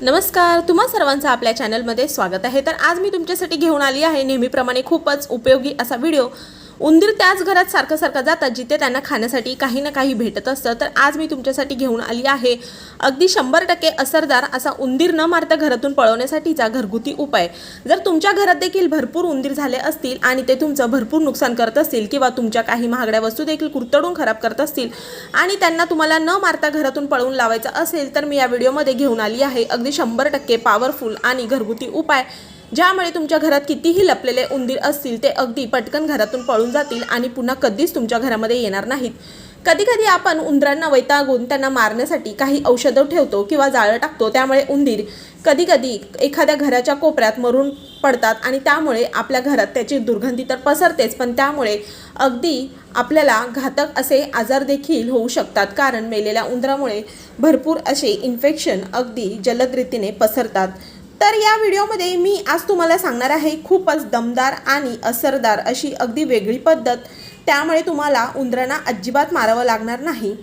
नमस्कार तुम्हा सर्वांचं आपल्या चॅनलमध्ये स्वागत आहे. तर आज मी तुमच्यासाठी घेऊन आली आहे नेहमीप्रमाणे खूपच उपयोगी असा व्हिडिओ उंदीर त्याच घरात सारखं सारखं जातात जिथे त्यांना खाण्यासाठी काही ना काही भेटत असतं. तर आज मी तुमच्यासाठी घेऊन आली आहे. अगदी शंभर टक्के असरदार असा उंदीर न मारता घरातून पळवण्यासाठीचा घरगुती उपाय. जर तुमच्या घरात देखील भरपूर उंदीर झाले असतील आणि ते तुमचं भरपूर नुकसान करत असतील किंवा तुमच्या काही महागड्या वस्तू देखील कुरतडून खराब करत असतील आणि त्यांना तुम्हाला न मारता घरातून पळवून लावायचं असेल तर मी या व्हिडिओमध्ये घेऊन आली आहे. अगदी शंभर टक्के पॉवरफुल आणि घरगुती उपाय. ज्यामुळे तुमच्या घरात कितीही लपलेले उंदीर असतील ते अगदी पटकन घरातून पळून जातील आणि पुन्हा कधीच तुमच्या घरामध्ये येणार नाहीत. कधी कधी आपण उंदरांना वैतागून त्यांना मारण्यासाठी काही औषधं ठेवतो किंवा जाळं टाकतो. त्यामुळे उंदीर कधी कधी एखाद्या घराच्या कोपऱ्यात मरून पडतात आणि त्यामुळे आपल्या घरात त्याची दुर्गंधी तर पसरतेच पण त्यामुळे अगदी आपल्याला घातक असे आजार देखील होऊ शकतात. कारण मेलेल्या उंदरामुळे भरपूर असे इन्फेक्शन अगदी जलद रीतीने पसरतात. तर या व्हिडिओमध्ये मी आज तुम्हाला सांगणार आहे खूपच दमदार आणि असरदार अशी अगदी वेगळी पद्धत. त्यामुळे तुम्हाला उंदरांना अजिबात मारावं लागणार नाही.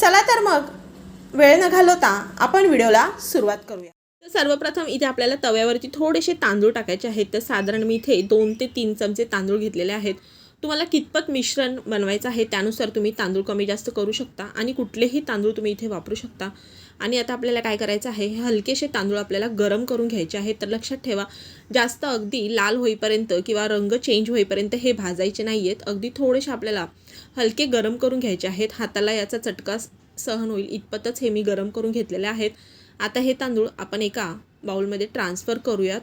चला तर मग वेळ न घालवता आपण व्हिडिओला सुरुवात करूया. तर सर्वप्रथम इथे आपल्याला तव्यावरती थोडेसे तांदूळ टाकायचे आहेत. तर साधारण मी इथे दोन ते तीन चमचे तांदूळ घेतलेले आहेत. तुम्हाला कितपत मिश्रण बनवायचं आहे त्यानुसार तुम्ही तांदूळ कमी जास्त करू शकता आणि कुठलेही तांदूळ तुम्ही इथे वापरू शकता. आणि आता आपल्याला काय करायचं आहे हे हलकेसे तांदूळ आपल्याला गरम करून घ्यायचे आहेत. तर लक्षात ठेवा जास्त अगदी लाल होईपर्यंत किंवा रंग चेंज होईपर्यंत हे भाजायचे नाही आहेत अगदी थोडेसे आपल्याला हलके गरम करून घ्यायचे आहेत. हाताला याचा चटका सहन होईल. इतपतच हे मी गरम करून घेतलेले आहेत. आता हे तांदूळ आपण एका बाउलमध्ये ट्रान्सफर करूयात.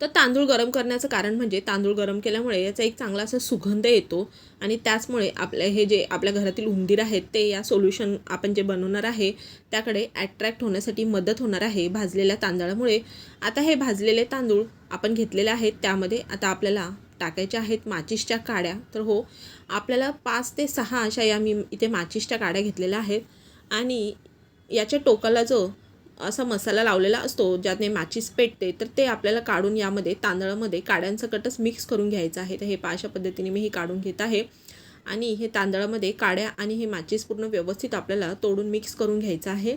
तर तांदूळ गरम करण्याचं कारण म्हणजे तांदूळ गरम केल्यामुळे याचा एक चांगला असा सुगंध येतो आणि त्याचमुळे आपले हे जे आपल्या घरातील उंदीर आहेत ते या सोल्युशन आपण जे बनवणार आहे त्याकडे ॲट्रॅक्ट होण्यासाठी मदत होणार आहे भाजलेल्या तांदळामुळे. आता हे भाजलेले तांदूळ आपण घेतलेले आहेत त्यामध्ये आता आपल्याला टाकायच्या आहेत माचिसच्या काड्या. तर हो आपल्याला पाच ते सहा अशा या मी इथे माचिसच्या काड्या घेतलेल्या आहेत आणि याच्या टोकाला जो असा मसाला लावलेला असतो ज्याने माचीस पेटते तर ते आपल्याला काढून यामध्ये तांदळामध्ये काड्यांसकटच मिक्स करून घ्यायचं आहे. तर हे पाशा पद्धतीने मी हे काढून घेत आहे. आणि हे तांदळामध्ये काड्या आणि हे माचीस पूर्ण व्यवस्थित आपल्याला तोडून मिक्स करून घ्यायचं आहे.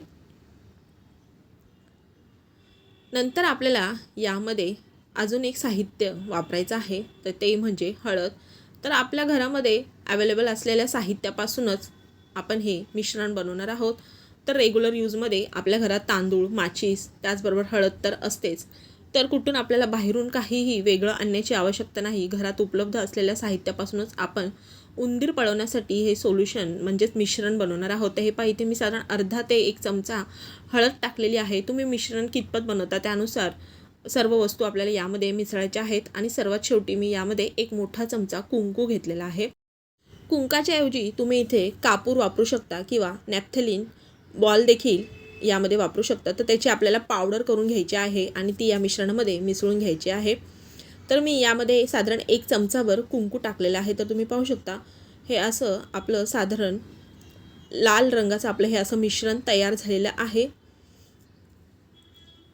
नंतर आपल्याला यामध्ये अजून एक साहित्य वापरायचं आहे. तर ते म्हणजे हळद. तर आपल्या घरामध्ये अवेलेबल असलेल्या साहित्यापासूनच आपण हे मिश्रण बनवणार आहोत. तर रेग्युलर यूजमध्ये आपल्या घरात तांदूळ माचीस त्याचबरोबर हळद तर असतेच. तर कुठून आपल्याला बाहेरून काहीही वेगळं आणण्याची आवश्यकता नाही. घरात उपलब्ध असलेल्या साहित्यापासूनच आपण उंदीर पळवण्यासाठी हे सोल्युशन म्हणजेच मिश्रण बनवणार आहोत. हे पाहिजे मी साधारण अर्धा ते एक चमचा हळद टाकलेली आहे. तुम्ही मिश्रण कितपत बनवता त्यानुसार सर्व वस्तू आपल्याला यामध्ये मिसळायच्या आहेत. आणि सर्वात शेवटी मी यामध्ये एक मोठा चमचा कुंकू घेतलेला आहे. कुंकाच्या ऐवजी तुम्ही इथे कापूर वापरू शकता किंवा नॅपथेलिन बॉल देखील यामध्ये वापरू शकता तर त्याची आपल्याला पावडर करून घ्यायची आहे आणि ती या मिश्रणामध्ये मिसळून घ्यायची आहे. तर मी यामध्ये साधारण एक चमचाभर कुंकू टाकलेलं आहे. तर तुम्ही पाहू शकता हे असं आपलं साधारण लाल रंगाचं आपलं हे असं मिश्रण तयार झालेलं आहे.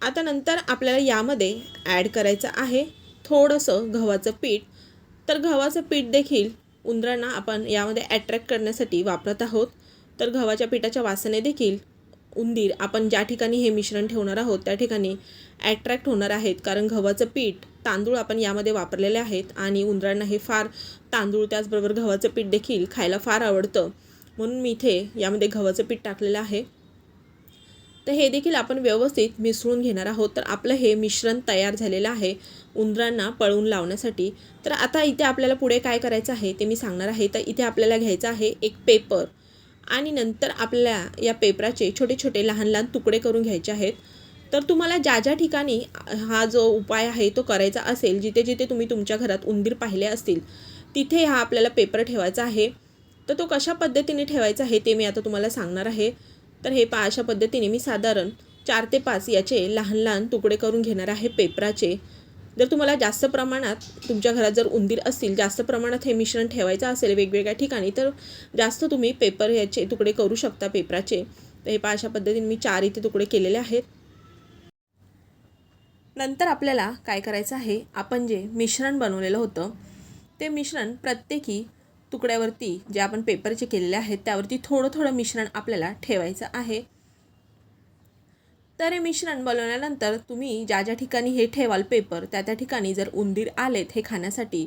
आता नंतर आपल्याला यामध्ये ॲड करायचं आहे थोडंसं गव्हाचं पीठ. तर गव्हाचं पीठ देखील उंदरांना आपण यामध्ये ॲट्रॅक्ट करण्यासाठी वापरत आहोत. तर गव्हाच्या पिठाच्या वासने देखील उंदीर आपण ज्या ठिकाणी हे मिश्रण ठेवणार आहोत त्या ठिकाणी ॲट्रॅक्ट होणार आहेत. कारण गव्हाचं पीठ तांदूळ आपण यामध्ये वापरलेले आहेत आणि उंदरांना हे फार तांदूळ त्याचबरोबर गव्हाचं पीठ देखील खायला फार आवडतं. म्हणून मी इथे यामध्ये गव्हाचं पीठ टाकलेलं आहे. तर हे देखील आपण व्यवस्थित मिसळून घेणार आहोत. तर आपलं हे मिश्रण तयार झालेलं आहे उंदरांना पळवून लावण्यासाठी. तर आता इथे आपल्याला पुढे काय करायचं आहे ते मी सांगणार आहे. तर इथे आपल्याला घ्यायचं आहे एक पेपर आणि नंतर आपल्या या पेपराचे छोटे छोटे लहान लहान तुकडे करून घ्यायचे आहेत. तर तुम्हाला ज्या ज्या ठिकाणी हा जो उपाय आहे तो करायचा असेल जिथे जिथे तुम्ही तुमच्या घरात उंदीर पाहिले असतील तिथे हा आपल्याला पेपर ठेवायचा आहे. तर तो कशा पद्धतीने ठेवायचा आहे ते मी आता तुम्हाला सांगणार आहे. तर हे पा अशा पद्धतीने मी साधारण चार ते पाच याचे लहान लहान तुकडे करून घेणार आहे पेपराचे. जर तुम्हाला जास्त प्रमाणात तुमच्या घरात जर उंदीर असतील जास्त प्रमाणात हे मिश्रण ठेवायचं असेल वेगवेगळ्या ठिकाणी तर जास्त तुम्ही पेपर याचे तुकडे करू शकता पेपराचे. तर हे पा अशा पद्धतीने मी चार इथे तुकडे केलेले आहेत. नंतर आपल्याला काय करायचं आहे आपण जे मिश्रण बनवलेलं होतं ते मिश्रण प्रत्येकी तुकड्यावरती जे आपण पेपरचे केलेले आहेत त्यावरती थोडं थोडं मिश्रण आपल्याला ठेवायचं आहे. तर हे मिश्रण बनवल्यानंतर तुम्ही ज्या ज्या ठिकाणी हे ठेवाल पेपर त्या त्या ठिकाणी जर उंदीर आलेत हे खाण्यासाठी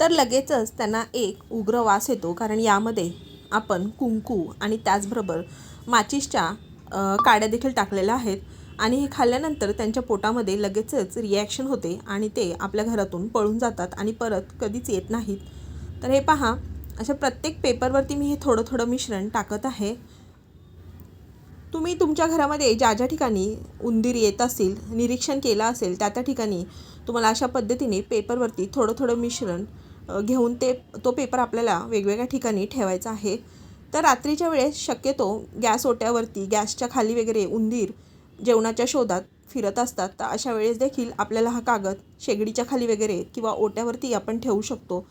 तर लगेचच त्यांना एक उग्र वास येतो. कारण यामध्ये आपण कुंकू आणि त्याचबरोबर माचीसच्या काड्या देखील टाकलेल्या आहेत आणि हे खाल्ल्यानंतर त्यांच्या पोटामध्ये लगेचच रिॲक्शन होते आणि ते आपल्या घरातून पळून जातात आणि परत कधीच येत नाहीत. तर हे पहा अशा प्रत्येक पेपरवरती मी हे थोडं थोडं मिश्रण टाकत आहे. तुम्ही तुमच्या घरामध्ये ज्या ज्या ठिकाणी उंदीर येत असतील निरीक्षण केलं असेल त्या त्या ठिकाणी तुम्हाला अशा पद्धतीने पेपरवरती थोडं थोडं मिश्रण घेऊन ते तो पेपर आपल्याला वेगवेगळ्या ठिकाणी ठेवायचा आहे. तर रात्रीच्या वेळेस शक्यतो गॅस ओट्यावरती गॅसच्या खाली वगैरे उंदीर जेवणाच्या शोधात फिरत असतात. तर अशा वेळेस देखील आपल्याला हा कागद शेगडीच्या खाली वगैरे किंवा ओट्यावरती आपण ठेवू शकतो.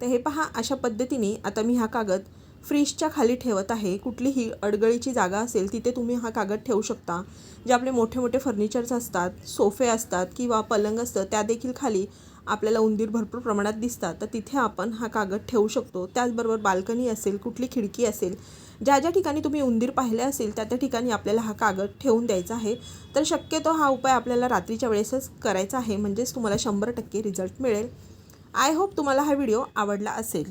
तर हे पहा अशा पद्धतीने आता मी हा कागद फ्रीजच्या खाली ठेवत आहे. कुठलीही अडगळीची जागा असेल तिथे तुम्ही हा कागद ठेवू शकता. जे आपले मोठे मोठे फर्निचर्स असतात सोफे असतात किंवा पलंग असतं त्या देखील खाली आपल्याला उंदीर भरपूर प्रमाणात दिसतात. तर तिथे आपण हा कागद ठेवू शकतो. त्याचबरोबर बाल्कनी असेल कुठली खिडकी असेल ज्या ज्या ठिकाणी तुम्ही उंदीर पाहिले असेल त्या त्या ठिकाणी आपल्याला हा कागद ठेवून द्यायचा आहे. तर शक्यतो हा उपाय आपल्याला रात्रीच्या वेळेसच करायचा आहे. म्हणजेच तुम्हाला शंभर टक्के रिझल्ट मिळेल. आय होप तुम्हाला हा व्हिडिओ आवडला असेल.